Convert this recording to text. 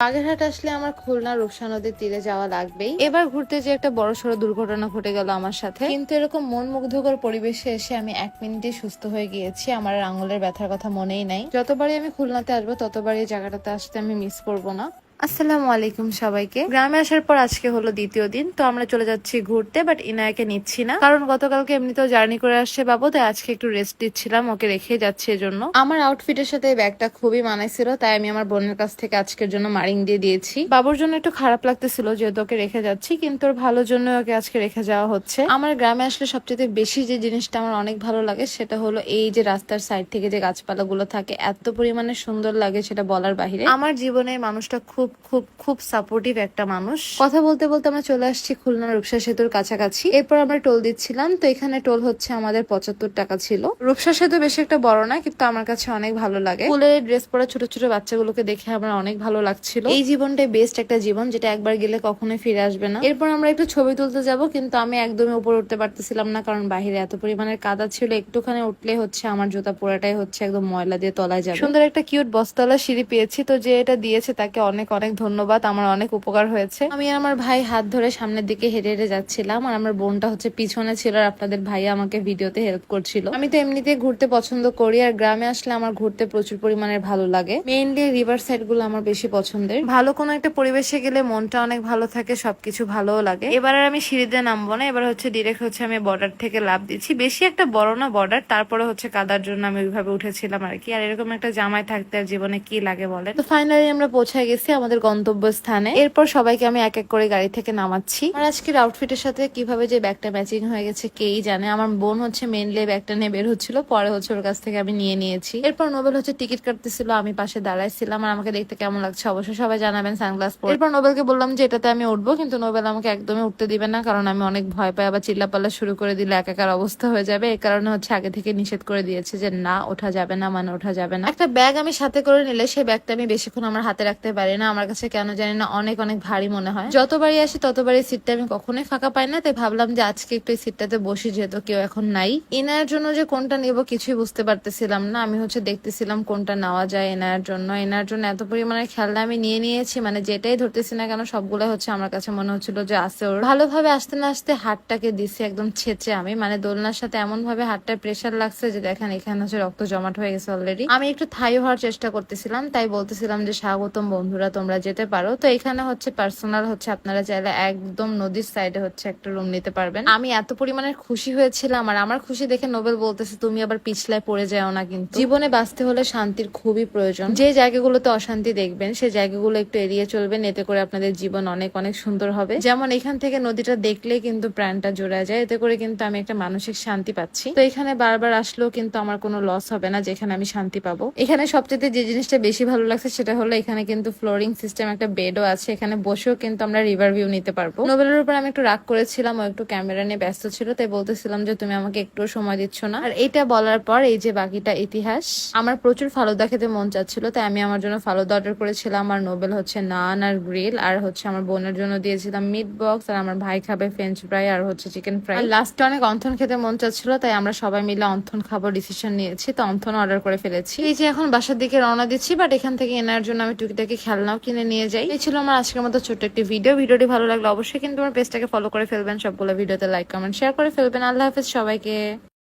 বাগেরহাট আসলে আমার খুলনা রূপসা নদীর তীরে যাওয়া লাগবেই। এবার ঘুরতে যে একটা বড় সড়ো দুর্ঘটনা ঘটে গেল আমার সাথে। কিন্তু এরকম মন মুগ্ধকর পরিবেশে এসে আমি এক মিনিটে সুস্থ হয়ে গিয়েছি। আমার আঙুলের ব্যথার কথা মনেই নাই। যতবারই আমি খুলনাতে আসব, ততবারই জায়গাটাতে আসতে আমি মিস করব না। আসসালামু আলাইকুম সবাইকে। গ্রামে আসার পর আজকে হলো দ্বিতীয় দিন, তো আমরা চলে যাচ্ছি ঘুরতে বাট ইনায়াকে নিচ্ছি না। কারণ গতকালকে এমনিতেও জার্নি করে আসছে বাবু, তাই আজকে একটু রেস্ট দিচ্ছিলাম, ওকে রেখে যাচ্ছে এজন্য। আমার আউটফিটের সাথে ব্যাগটা খুবই মানাইছিল, তাই আমি আমার বোনের কাছ থেকে আজকের জন্য মারিং দিয়ে দিয়েছি। বাবুর জন্য একটু খারাপ লাগতেছিল, যেহেতু ওকে রেখে যাচ্ছি, কিন্তু ওর ভালোর জন্য ওকে আজকে রেখে যাওয়া হচ্ছে। আমার গ্রামে আসলে সবচেয়ে বেশি যে জিনিসটা আমার অনেক ভালো লাগে, সেটা হলো এই যে রাস্তার সাইড থেকে যে গাছপালাগুলো থাকে, এত পরিমাণে সুন্দর লাগে সেটা বলার বাহিরে। আমার জীবনে মানুষটা খুব খুব খুব খুব সাপোর্টিভ একটা মানুষ। কথা বলতে বলতে আমরা চলে আসছি খুলনা রূপসা সেতুর কাছাকাছি। এরপর আমরা টোল দিচ্ছিলাম, তো এখানে টোল হচ্ছে আমাদের পঁচাত্তর টাকা ছিল। রূপসা সেতু বেশি একটা বড় না, কিন্তু আমার কাছে অনেক ভালো লাগে। স্কুলের ড্রেস পরা ছোট ছোট বাচ্চাগুলোকে দেখে আমার অনেক ভালো লাগছিল। এই জীবনটাই বেস্ট একটা জীবন, যেটা একবার গেলে কখনোই ফিরে আসবে না। এরপর আমরা একটু ছবি তুলতে যাব, কিন্তু আমি একদমই উপরে উঠতে পারতেছিলাম না, কারণ বাইরে এত পরিমাণের কাদা ছিল, একটুখানি উঠলে হচ্ছে আমার জুতা পোড়াটাই হচ্ছে একদম ময়লা দিয়ে তলায় যাবে। সুন্দর একটা কিউট বস্তলা সিঁড়ি পেয়েছি, তো যে এটা দিয়েছে তাকে অনেক অনেক ধন্যবাদ আমার অনেক উপকার হয়েছে। আমি আর আমার ভাই হাত ধরে সামনের দিকে হেঁটে হেঁটে যাচ্ছিলাম আর আমার বোনটা হচ্ছে পিছনে ছিল আর আপনাদের ভাই আমাকে ভিডিওতে হেল্প করছিল। আমি তো এমনিতে ঘুরতে পছন্দ করি আর গ্রামে আসলে আমার ঘুরতে প্রচুর পরিমাণে ভালো লাগে। মেইনলি রিভার সাইডগুলো আমার বেশি পছন্দের। ভালো কোনো একটা পরিবেশে গেলে মনটা অনেক ভালো থাকে সবকিছু ভালোও লাগে। এবার আর আমি সিঁড়িতে নামবো না এবার হচ্ছে ডিরেক্ট হচ্ছে আমি বর্ডার থেকে লাভ দিচ্ছি। বেশি একটা বড় না বর্ডার তারপরে হচ্ছে কাদার জন্য আমি ওইভাবে উঠেছিলাম আর কি। আর এরকম একটা জামাই থাকতে আর জীবনে কি লাগে বলে তো ফাইনালি আমরা পৌঁছে গেছি আমাদের গন্তব্য স্থানে এরপর সবাইকে আমি এক এক করে গাড়ি থেকে নামাচ্ছি। আর আজকের আউটফিটের সাথে কীভাবে যে ব্যাগটা ম্যাচিং হয়ে গেছে কেই জানে। আমার বোন হচ্ছে মেনলি ব্যাগটা নিয়ে বের হচ্ছিল, পরে হচ্ছে ওর কাছ থেকে আমি নিয়ে নিয়েছি। এরপর নোবেল হচ্ছে টিকিট কাটতেছিল, আমি পাশে দাঁড়াইছিলাম আর আমাকে দেখতে কেমন লাগছে অবশ্যই সবাই জানাবেন সানগ্লাস পরে। এরপর নোবেলকে বললাম যে, এটাতে আমি উঠবো। কিন্তু নোবেল আমাকে একদমই উঠতে দিবে না, কারণ আমি অনেক ভয় পাই। আবার চিল্লাপাল্লা শুরু করে দিলে একাকার অবস্থা হয়ে যাবে। এই কারণে হচ্ছে আগে থেকে নিষেধ করে দিয়েছে যে, না, ওঠা যাবে না মানে ওঠা যাবে না। একটা ব্যাগ আমি সাথে করে নিলে সেই ব্যাগটা আমি বেশিক্ষণ আমার হাতে রাখতে পারি না। আমার কাছে কেন জানি না অনেক অনেক ভারী মনে হয়। যতবারই আসি, ততবারই সিটটা আমি কখনোই ফাঁকা পাই না, তাই ভাবলাম যে আজকে একটু এই সিটটাতে বসি, যেহেতু কেউ এখন নাই। এনার জন্য যে কোনটা নিব কিছুই বুঝতে পারতেছিলাম না। আমি হচ্ছে দেখতেছিলাম কোনটা নেওয়া যায় এনার জন্য। এনার জন্য এত পরিমাণে খেলনা আমি নিয়ে নিয়েছি মানে যেটাই ধরতেছি না কেন সবগুলো হচ্ছে আমার কাছে মনে হচ্ছিল যে আসে ওর। ভালোভাবে আসতে না আসতে হাতটাকে দিছি একদম ছেঁচে আমি মানে দোলনার সাথে এমন ভাবে হাতটা প্রেশার লাগছে যে দেখেন, এখানে হচ্ছে রক্ত জমাট হয়ে গেছে অলরেডি আমি একটু থাই হওয়ার চেষ্টা করতেছিলাম, তাই বলতেছিলাম যে, স্বাগতম বন্ধুরা, তোমরা যেতে পারো। তো এখানে হচ্ছে পার্সোনাল হচ্ছে আপনারা চাইলে একদম নদীর সাইডে হচ্ছে একটা রুম নিতে পারবেন। আমি এত পরিমাণে খুশি হয়েছিলাম আর আমার খুশি দেখে নোবেল বলতেছে তুমি আবার পিছলায় পড়ে যাও না কিন্তু। জীবনে বাঁচতে হলে শান্তির খুবই প্রয়োজন। যে জায়গাগুলোতে অশান্তি দেখবেন সেই জায়গাগুলো একটু এড়িয়ে চলবেন এতে করে আপনাদের জীবন অনেক অনেক সুন্দর হবে। যেমন এখান থেকে নদীটা দেখলে কিন্তু প্রাণটা জোড়া যায় এতে করে কিন্তু আমি একটা মানসিক শান্তি পাচ্ছি। তো এখানে বারবার আসলেও কিন্তু আমার কোনো লস হবে না যেখানে আমি শান্তি পাবো। এখানে সবচেয়ে যে জিনিসটা বেশি ভালো লাগছে সেটা হলো এখানে কিন্তু ফ্লোরিং সিস্টেম একটা বেডও আছে, এখানে বসেও কিন্তু আমরা রিভার ভিউ নিতে পারব। নোবেলের উপর আমি একটু রাগ করেছিলাম, ও একটু ক্যামেরা নিয়ে ব্যস্ত ছিল, তাই বলতেছিলাম যে তুমি আমাকে একটু সময় দিচ্ছ না। আর এটা বলার পর এই যে বাকিটা ইতিহাস, আমার প্রচুর ফালুদা খেতে মন চাচ্ছিল, তাই আমি আমার জন্য ফালুদা অর্ডার করেছিলাম। আর নোবেল হচ্ছে নান আর গ্রিল, আর হচ্ছে আমার বোনের জন্য দিয়েছিলাম মিট বক্স আর আমার ভাই খাবে ফ্রেঞ্চ ফ্রাই আর হচ্ছে চিকেন ফ্রাই লাস্টে অনেক অন্থন খেতে মন চাচ্ছিল, তাই আমরা সবাই মিলে অন্থন খাবার ডিসিশন নিয়েছি, তো অন্থন অর্ডার করে ফেলেছি। এই যে এখন বাসার দিকে রওনা দিচ্ছি বাট এখান থেকে এনার জন্য আমি টুকিটাকি খেলনাও কিনে নিয়ে যাই। এই ছিল আমার আজকের মতো ছোট্ট একটি ভিডিও ভিডিওটি ভালো লাগলে অবশ্যই কিন্তু আমার পেজটাকে ফলো করে ফেলবেন। সবগুলো ভিডিওতে লাইক কমেন্ট শেয়ার করে ফেলবেন। আল্লাহ হাফেজ সবাইকে।